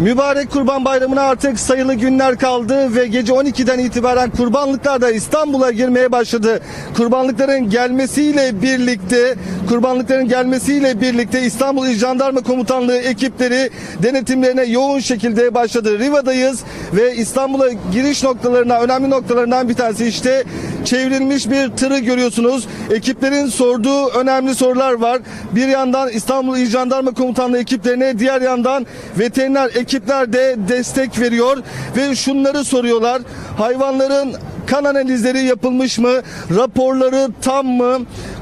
Mübarek Kurban Bayramı'na artık sayılı günler kaldı ve gece 12'den itibaren kurbanlıklar da İstanbul'a girmeye başladı. Kurbanlıkların gelmesiyle birlikte kurbanlıkların gelmesiyle birlikte İstanbul İl Jandarma Komutanlığı ekipleri denetimlerine yoğun şekilde başladı. Riva'dayız ve İstanbul'a giriş noktalarına önemli noktalarından bir tanesi işte çevrilmiş bir tırı görüyorsunuz. Ekiplerin sorduğu önemli sorular var. Bir yandan İstanbul İl Jandarma Komutanlığı ekiplerine diğer yandan veteriner ekipler de destek veriyor ve şunları soruyorlar. Hayvanların kan analizleri yapılmış mı? Raporları tam mı?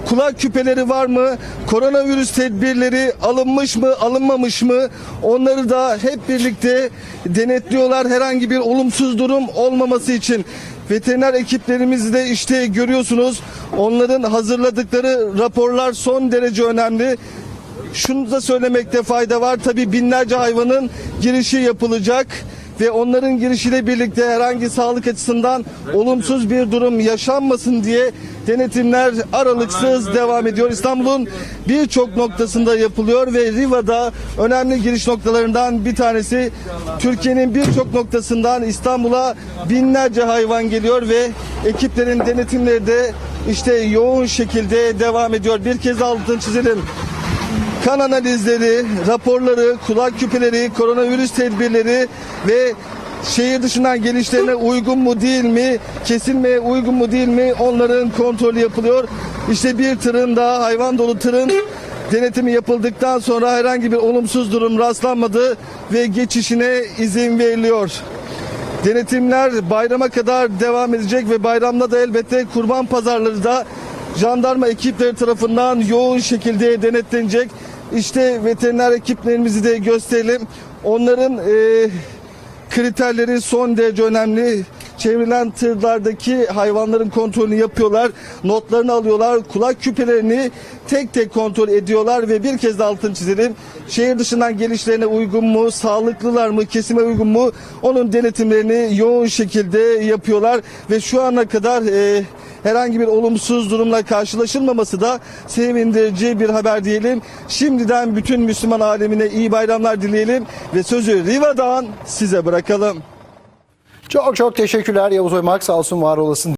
Kulak küpeleri var mı? Koronavirüs tedbirleri alınmış mı, alınmamış mı? Onları da hep birlikte denetliyorlar herhangi bir olumsuz durum olmaması için. Veteriner ekiplerimizi de işte görüyorsunuz. Onların hazırladıkları raporlar son derece önemli. Şunu da söylemekte fayda var. Tabii binlerce hayvanın girişi yapılacak ve onların girişiyle birlikte herhangi sağlık açısından olumsuz bir durum yaşanmasın diye denetimler aralıksız devam ediyor. İstanbul'un birçok noktasında yapılıyor ve Riva'da önemli giriş noktalarından bir tanesi. Türkiye'nin birçok noktasından İstanbul'a binlerce hayvan geliyor ve ekiplerin denetimleri de işte yoğun şekilde devam ediyor. Bir kez altını çizelim kan analizleri, raporları, kulak küpeleri, koronavirüs tedbirleri ve şehir dışından gelişlerine uygun mu değil mi, kesilmeye uygun mu değil mi onların kontrolü yapılıyor. İşte bir tırın da hayvan dolu tırın denetimi yapıldıktan sonra herhangi bir olumsuz durum rastlanmadı ve geçişine izin veriliyor. Denetimler bayrama kadar devam edecek ve bayramda da elbette kurban pazarları da jandarma ekipleri tarafından yoğun şekilde denetlenecek. İşte veteriner ekiplerimizi de gösterelim. Onların e, kriterleri son derece önemli. Çevrilen tırlardaki hayvanların kontrolünü yapıyorlar. Notlarını alıyorlar. Kulak küpelerini tek tek kontrol ediyorlar ve bir kez de altını çizelim. Şehir dışından gelişlerine uygun mu, sağlıklılar mı, kesime uygun mu onun denetimlerini yoğun şekilde yapıyorlar ve şu ana kadar e, herhangi bir olumsuz durumla karşılaşılmaması da sevindirici bir haber diyelim. Şimdiden bütün Müslüman alemine iyi bayramlar dileyelim ve sözü Riva'dan size bırakalım. Çok çok teşekkürler Yavuz Oymak sağ olsun var olasın.